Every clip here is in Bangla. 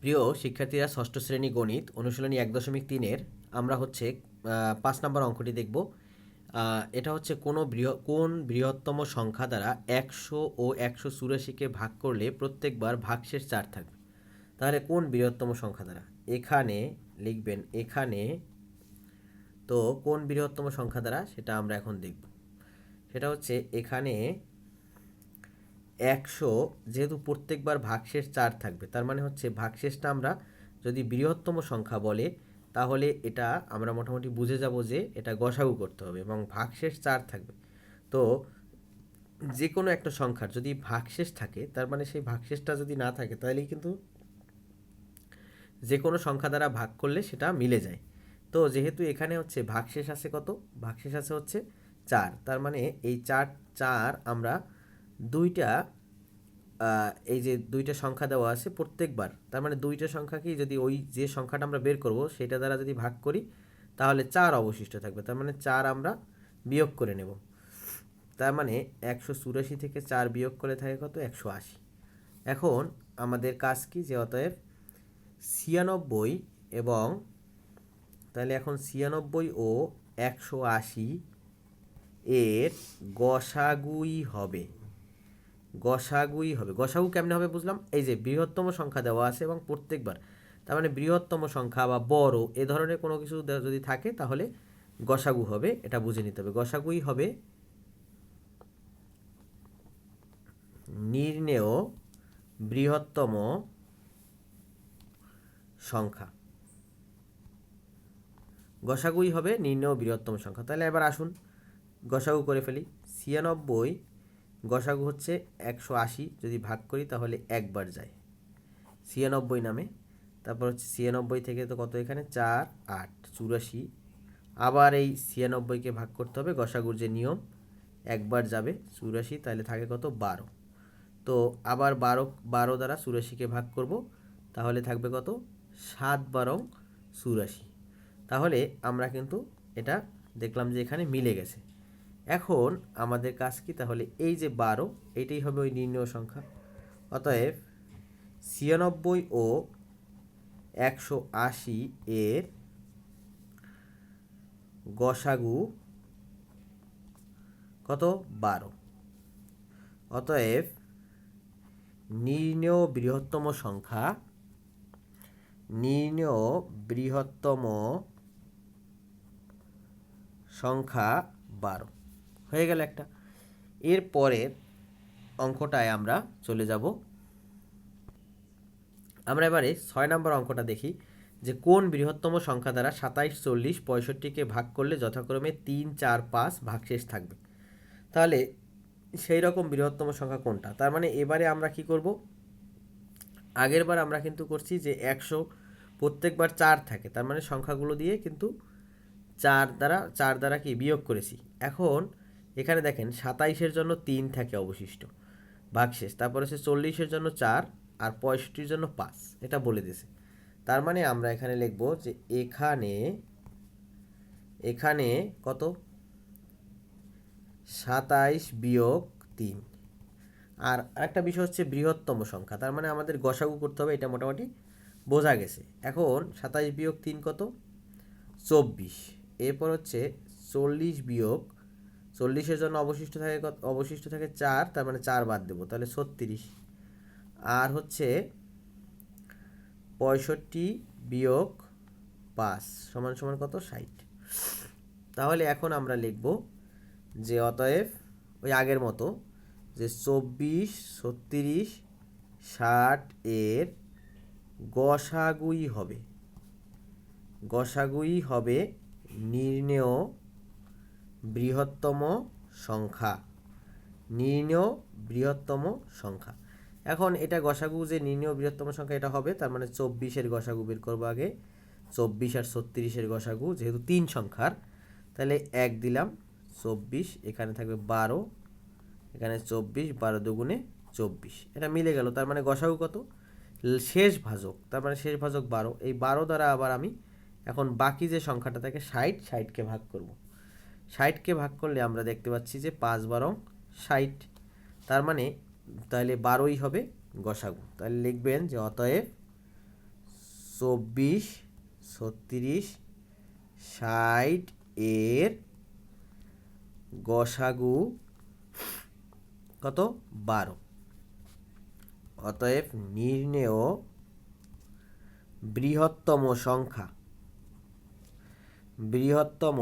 প্রিয় শিক্ষার্থীরা ষষ্ঠ শ্রেণি গণিত, অনুশীলনী এক দশমিক তিনের, আমরা হচ্ছে পাঁচ নম্বর অঙ্কটি দেখব। এটা হচ্ছে কোনো বৃহ, কোন বৃহত্তম সংখ্যা দ্বারা একশো ও একশো চুরাশিকে ভাগ করলে প্রত্যেকবার ভাগশেষ চার থাকবে। তাহলে কোন বৃহত্তম সংখ্যা দ্বারা? এখানে লিখবেন, এখানে তো কোন বৃহত্তম সংখ্যা দ্বারা সেটা আমরা এখন দেখব। সেটা হচ্ছে এখানে একশো যেহেতু প্রত্যেকবার ভাগশেষ চার থাকবে, তার মানে হচ্ছে ভাগশেষটা আমরা যদি বৃহত্তম সংখ্যা বলে, তাহলে এটা আমরা মোটামুটি বুঝে যাব যে এটা গসাগু করতে হবে এবং ভাগশেষ চার থাকবে। তো যে কোনো একটা সংখ্যার যদি ভাগশেষ থাকে, তার মানে সেই ভাগশেষটা যদি না থাকে, তাহলেই কিন্তু যে কোনো সংখ্যা দ্বারা ভাগ করলে সেটা মিলে যায়। তো যেহেতু এখানে হচ্ছে ভাগশেষ আছে কত? ভাগশেষ আছে হচ্ছে চার, তার মানে এই চার চার আমরা দুইটা এই যে দুইটা সংখ্যা দেওয়া আছে প্রত্যেকবার, তার মানে দুইটা সংখ্যাকেই যদি ওই যে সংখ্যাটা আমরা বের করব, সেটা দ্বারা যদি ভাগ করি, তাহলে চার অবশিষ্ট থাকবে, তার মানে চার আমরা বিয়োগ করে নেব। তার মানে একশো চুরাশি থেকে চার বিয়োগ করে থাকে কত? একশো আশি। এখন আমাদের কাজ কি? যে অতএব ছিয়ানব্বই এবং, তাহলে এখন ছিয়ানব্বই ও একশো আশি এর গসাগুই হবে। গসাগুই হবে। গসাগু কেমনে হবে বুঝলাম? এই যে বৃহত্তম সংখ্যা দেওয়া আছে এবং প্রত্যেকবার, তার মানে বৃহত্তম সংখ্যা বা বড় এ ধরনের কোনো কিছু যদি থাকে তাহলে গসাগু হবে, এটা বুঝে নিতে হবে। গসাগুই হবে নির্ণেয় বৃহত্তম সংখ্যা। গসাগুই হবে নির্ণেয় বৃহত্তম সংখ্যা। তাহলে এবার আসুন, গসাগু করে ফেলি। ছিয়ানব্বই গসাগু হচ্ছে একশো আশি, যদি ভাগ করি তাহলে একবার যায়। ছিয়ানব্বই নামে। তারপর হচ্ছে ছিয়ানব্বই থেকে তো কত এখানে? চার, আট, চুরাশি। আবার এই ছিয়ানব্বইকে ভাগ করতে হবে, গসাগুর যে নিয়ম, একবার যাবে চুরাশি, তাহলে থাকে কত? বারো। তো আবার বারো বারো দ্বারা চুরাশিকে ভাগ করব, তাহলে থাকবে কত? সাত বারো চুরাশি। তাহলে আমরা কিন্তু এটা দেখলাম যে এখানে মিলে গেছে। এখন আমাদের কাজ কি? তাহলে এই যে বারো, এটাই হবে ওই নির্ণয় সংখ্যা। অতএব ছিয়ানব্বই ও একশো আশি এর গসাগু কত? বারো। অতএব নির্ণেয় বৃহত্তম সংখ্যা, নির্ণেয় বৃহত্তম সংখ্যা বারো। হয়ে গেল একটা। এর পরের অঙ্কটায় আমরা চলে যাব। আমরা এবারে ছয় নম্বর অঙ্কটা দেখি যে কোন বৃহত্তম সংখ্যা দ্বারা সাতাইশ, চল্লিশ পঁয়ষট্টিকে ভাগ করলে যথাক্রমে তিন, চার, পাঁচ ভাগশেষ থাকবে। তাহলে সেই রকম বৃহত্তম সংখ্যা কোনটা? তার মানে এবারে আমরা কি করব? আগের বার আমরা কিন্তু করছি যে একশো প্রত্যেকবার চার থাকে। তার মানে সংখ্যাগুলো দিয়ে কিন্তু চার দ্বারা চার দ্বারা কি বিয়োগ করেছি। এখন এখানে দেখেন সাতাইশের জন্য তিন থাকে অবশিষ্ট। ভাগশেষ তারপর হচ্ছে চল্লিশের জন্য চার আর পঁয়ষট্টির জন্য পাঁচ। এটা বলে দিয়েছে। তার মানে আমরা এখানে লিখব যে এখানে এখানে কত? সাতাইশ বিয়োগ তিন। আর আরেকটা বিষয় হচ্ছে বৃহত্তম সংখ্যা। তার মানে আমাদের গসাগু করতে হবে, এটা মোটামুটি বোঝা গেছে। এখন সাতাইশ বিয়োগ তিন কত? চব্বিশ। এরপর হচ্ছে চল্লিশ বিয়োগ চল্লিশের জন্য অবশিষ্ট থাকে অবশিষ্ট থাকে চার, তার মানে চার বাদ দেবো, তাহলে ছত্রিশ। আর হচ্ছে পঁয়ষট্টি বিয়োগ পাঁচ, সমান সমান কত? ষাট। তাহলে এখন আমরা লিখব যে অতএব ওই আগের মতো যে চব্বিশ, ছত্রিশ, ষাট এর গসাগুই হবে। গসাগুই হবে নির্ণেয় বৃহত্তম সংখ্যা। নির্ণেয় বৃহত্তম সংখ্যা। এখন এটা গসাগু যে নির্ণেয় বৃহত্তম সংখ্যা এটা হবে, তার মানে চব্বিশের গসাগু বের করব আগে। চব্বিশ আর ছত্রিশের গসাগু যেহেতু তিন সংখ্যার, তাহলে এক দিলাম, চব্বিশ, এখানে থাকবে বারো, এখানে চব্বিশ, বারো দুগুণে চব্বিশ। এটা মিলে গেল, তার মানে গসাগু কত? শেষ ভাজক, তার মানে শেষ ভাজক বারো। এই বারো দ্বারা আবার আমি এখন বাকি যে সংখ্যাটা থাকে ষাট, ষাটকে ভাগ করব। ষাটকে ভাগ করলে আমরা দেখতে পাচ্ছি যে পাঁচ বারো ষাট। তার মানে তাহলে বারোই হবে গসাগু। তাহলে লিখবেন যে অতএব চব্বিশ, ছত্রিশ, ষাট এর গসাগু কত? বারো। অতএব নির্ণেয় বৃহত্তম সংখ্যা। বৃহত্তম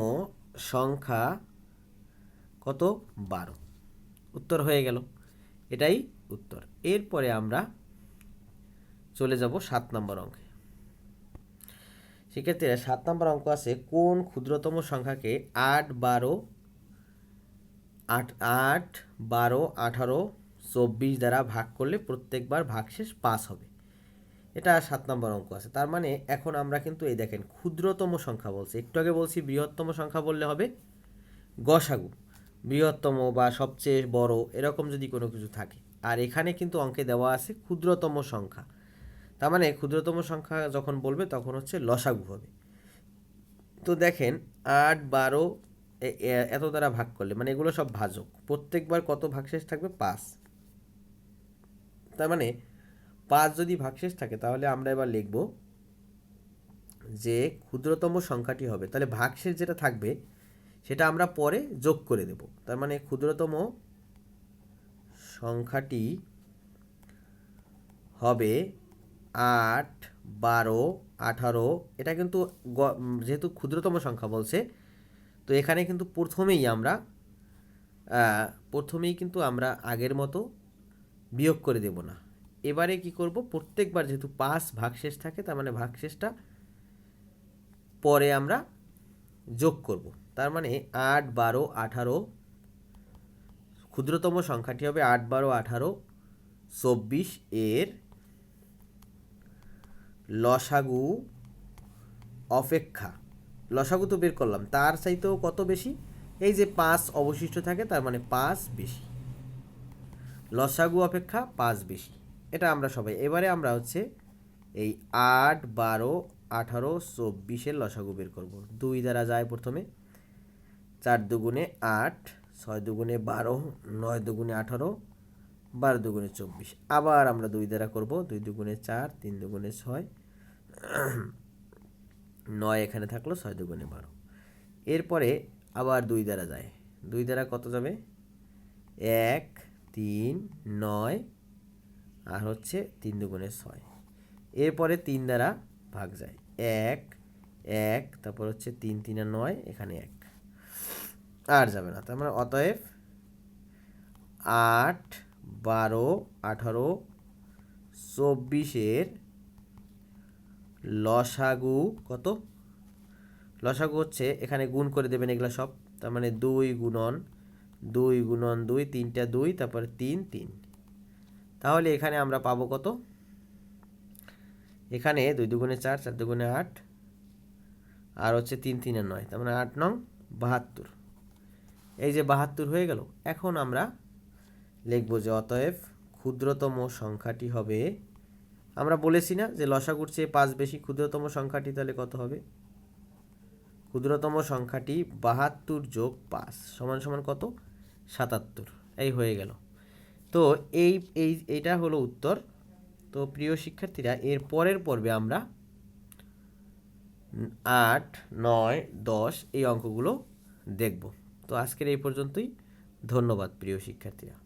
সংখ্যা কত? বারো। উত্তর হয়ে গেল। এটাই উত্তর। এরপরে আমরা চলে যাব সাত নম্বর অঙ্কে। সেক্ষেত্রে সাত নম্বর অঙ্ক আছে, কোন ক্ষুদ্রতম সংখ্যাকে আট বারো, আট আট বারো, আঠারো, চব্বিশ দ্বারা ভাগ করলে প্রত্যেকবার ভাগশেষ পাস হবে। এটা সাত নম্বর অঙ্ক আছে। তার মানে এখন আমরা কিন্তু এই দেখেন ক্ষুদ্রতম সংখ্যা বলছি। একটু আগে বলছি বৃহত্তম সংখ্যা বললে হবে গসাগু। বৃহত্তম বা সবচেয়ে বড় এরকম যদি কোনো কিছু থাকে। আর এখানে কিন্তু অঙ্কে দেওয়া আছে ক্ষুদ্রতম সংখ্যা। তার মানে ক্ষুদ্রতম সংখ্যা যখন বলবে তখন হচ্ছে লসাগু হবে। তো দেখেন আট, বারো এত দ্বারা ভাগ করলে মানে এগুলো সব ভাজক। প্রত্যেকবার কত ভাগশেষ থাকবে? পাঁচ। তার মানে পাঁচ যদি ভাগশেষ থাকে, তাহলে আমরা এবার লিখব যে ক্ষুদ্রতম সংখ্যাটি হবে। তাহলে ভাগশেষ যেটা থাকবে, সেটা আমরা পরে যোগ করে দেব। তার মানে ক্ষুদ্রতম সংখ্যাটি হবে আট, বারো, আঠারো। এটা কিন্তু যেহেতু ক্ষুদ্রতম সংখ্যা বলছে, তো এখানে কিন্তু প্রথমেই আমরা প্রথমেই কিন্তু আমরা আগের মতো বিয়োগ করে দেব না। এবারে কি করব? প্রত্যেকবার যেহেতু পাঁচ ভাগশেষ থাকে, তার মানে ভাগশেষটা পরে আমরা যোগ করব। তার মানে আট, বারো, আঠারো, ক্ষুদ্রতম সংখ্যাটি হবে আট, বারো, আঠারো, চব্বিশ এর লসাগু অপেক্ষা। লসাগু তো বের করলাম, তার চাইতেও কত বেশি? এই যে পাঁচ অবশিষ্ট থাকে, তার মানে পাঁচ বেশি। লসাগু অপেক্ষা পাঁচ বেশি। এটা আমরা সবাই। এবারে আমরা হচ্ছে এই আট, বারো, আঠারো, চব্বিশের লসাগু বের করব। দুই দ্বারা যায় প্রথমে। চার দুগুণে আট, ছয় দুগুণে বারো, নয় দুগুণে আঠারো, বারো দুগুণে চব্বিশ। আবার আমরা দুই দ্বারা করব। দুই দুগুণে চার, তিন দুগুণে ছয়, নয় এখানে থাকল ছয় দুগুণে বারো। এরপরে আবার দুই দ্বারা যায়। দুই দ্বারা কত যাবে? এক, তিন, নয় আর হচ্ছে তিন দুগুণে ছয়। এরপরে তিন দ্বারা ভাগ যায়। এক এক, তারপর হচ্ছে তিন তিন আর নয়, এখানে এক। আর যাবে না। তার মানে অতএব আট, বারো, আঠারো, চব্বিশের লসাগু কত? লসাগু হচ্ছে এখানে গুণ করে দেবেন এগুলো সব। তার মানে দুই গুণন দুই গুণন দুই, তিনটা দুই, তারপরে তিন তিন। তাহলে এখানে আমরা পাবো কত? এখানে দুই দুগুণে চার চার দুগুণে আট, আর হচ্ছে তিন, তিনে নয়, তার মানে আট নং বাহাত্তর। এই যে বাহাত্তর হয়ে গেল, এখন আমরা লিখব যে অতএব ক্ষুদ্রতম সংখ্যাটি হবে, আমরা বলেছি না যে লসাগুর চেয়ে পাঁচ বেশি ক্ষুদ্রতম সংখ্যাটি তাহলে কত হবে? ক্ষুদ্রতম সংখ্যাটি বাহাত্তর যোগ পাঁচ, সমান সমান কত? সাতাত্তর। এই হয়ে গেল। তো এই এই, এইটা হলো উত্তর। তো প্রিয় শিক্ষার্থীরা, এর পরের পর্বে আমরা আট, নয়, দশ এই অঙ্কগুলো দেখব। তো আজকের এই পর্যন্তই। ধন্যবাদ প্রিয় শিক্ষার্থীরা।